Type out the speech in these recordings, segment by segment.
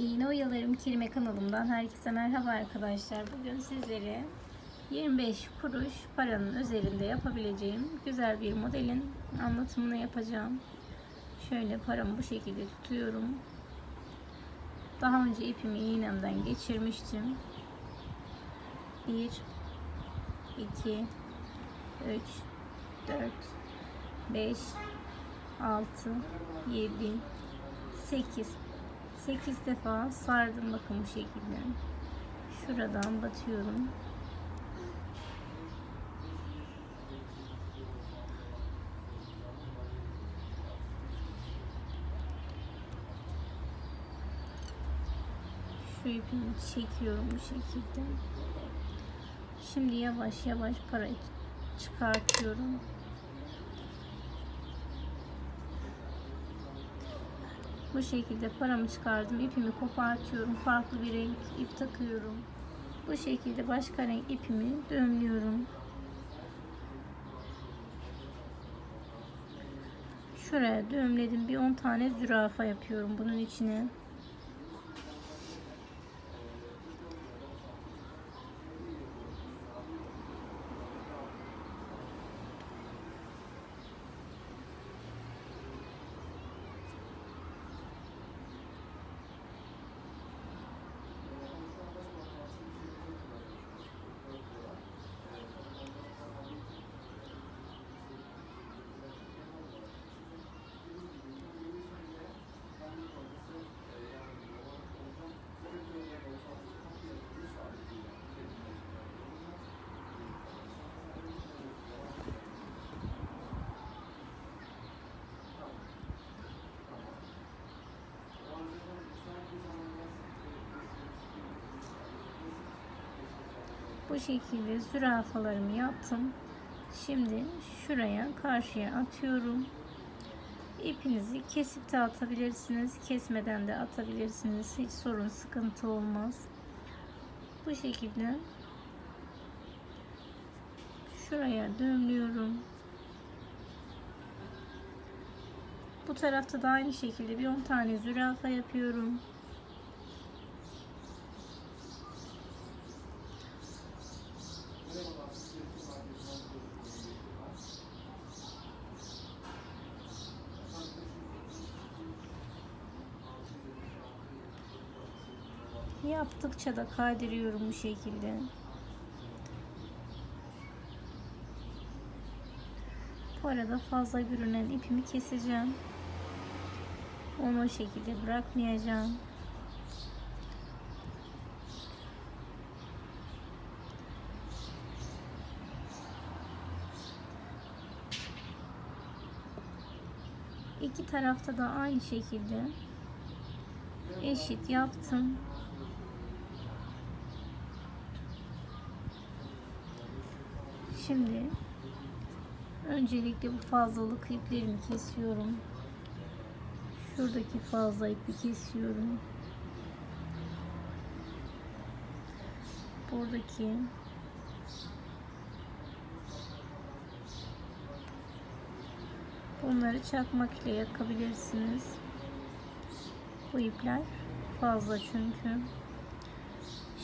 İğne Oyalarım Kelime kanalımdan herkese merhaba arkadaşlar. Bugün sizlere 25 kuruş paranın üzerinde yapabileceğim güzel bir modelin anlatımını yapacağım. Şöyle paramı bu şekilde tutuyorum. Daha önce ipimi iğnemden geçirmiştim. 1 2 3 4 5 6 7 8 8 defa sardım bakın bu şekilde. Şuradan batıyorum. Şu ipimi çekiyorum bu şekilde. Şimdi yavaş yavaş para çıkartıyorum. Bu şekilde paramı çıkardım. ipimi kopartıyorum. Farklı bir renk ip takıyorum. Bu şekilde başka renk ipimi dönüyorum. Şuraya düğümledim. Bir 10 tane zürafa yapıyorum bunun içine. Bu şekilde zürafalarımı yaptım. Şimdi şuraya karşıya atıyorum. İpinizi kesip de atabilirsiniz. Kesmeden de atabilirsiniz. Hiç sorun sıkıntı olmaz. Bu şekilde şuraya düğümlüyorum. Bu tarafta da aynı şekilde bir 10 tane zürafa yapıyorum. Yaptıkça da kaydırıyorum bu şekilde. Bu arada fazla görünen ipimi keseceğim. Onu o şekilde bırakmayacağım. İki tarafta da aynı şekilde eşit yaptım. Şimdi öncelikle bu fazlalık iplerimi kesiyorum. Şuradaki fazla ipi kesiyorum. Buradaki Bunları çakmak ile yakabilirsiniz. Bu ipler fazla çünkü.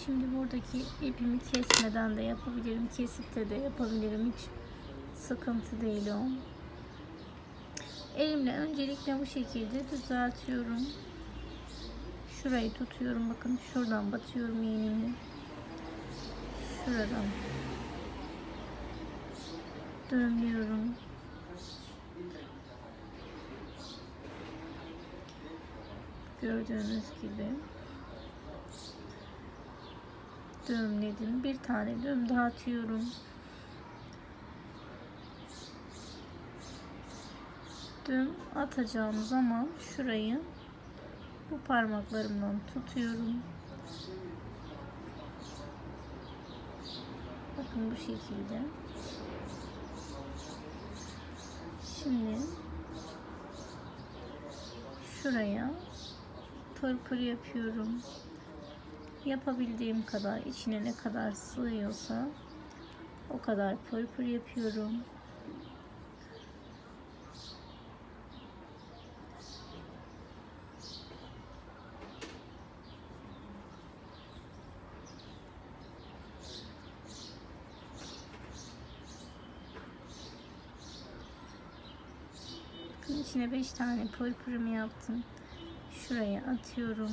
Şimdi buradaki ipimi kesmeden de yapabilirim. Kesip de de yapabilirim. Hiç sıkıntı değil o. Elimle öncelikle bu şekilde düzeltiyorum. Şurayı tutuyorum. Bakın şuradan batıyorum iğnemi. Şuradan dönüyorum. Gördüğünüz gibi düğümledim. Bir tane düğüm daha atıyorum. Düğüm atacağım zaman şurayı bu parmaklarımdan tutuyorum. Bakın bu şekilde. Şimdi şuraya pırpır yapıyorum Yapabildiğim kadar içine ne kadar sığıyorsa o kadar pırpır pır yapıyorum. içine 5 tane pırpırımı yaptım. Şuraya atıyorum.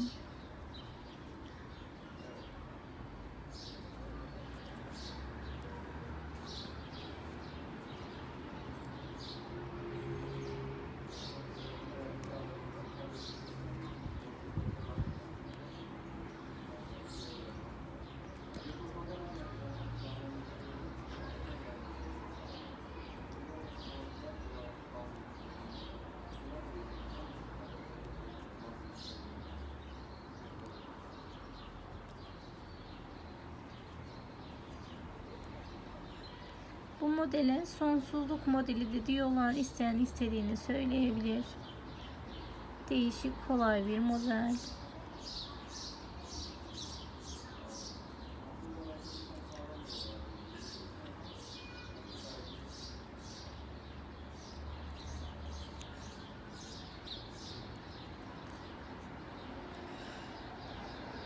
Bu modele sonsuzluk modeli de diyorlar. İsteyen istediğini söyleyebilir. Değişik kolay bir model.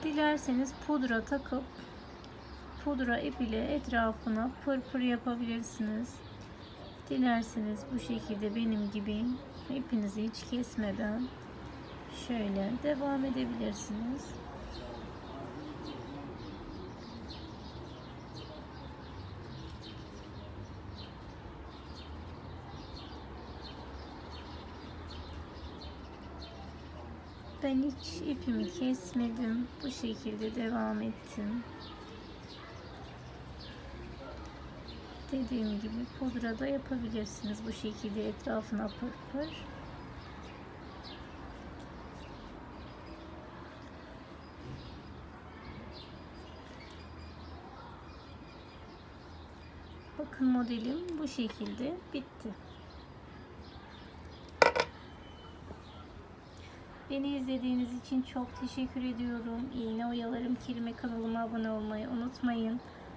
Dilerseniz pudra takıp pudra ip ile etrafına pırpır yapabilirsiniz. Dilerseniz bu şekilde benim gibi ipinizi hiç kesmeden şöyle devam edebilirsiniz. Ben hiç ipimi kesmedim. Bu şekilde devam ettim. Dediğim gibi pudra da yapabilirsiniz. Bu şekilde etrafına pırpır. Bakın modelim bu şekilde bitti. Beni izlediğiniz için çok teşekkür ediyorum. İğne oyalarım kelime kanalıma abone olmayı unutmayın.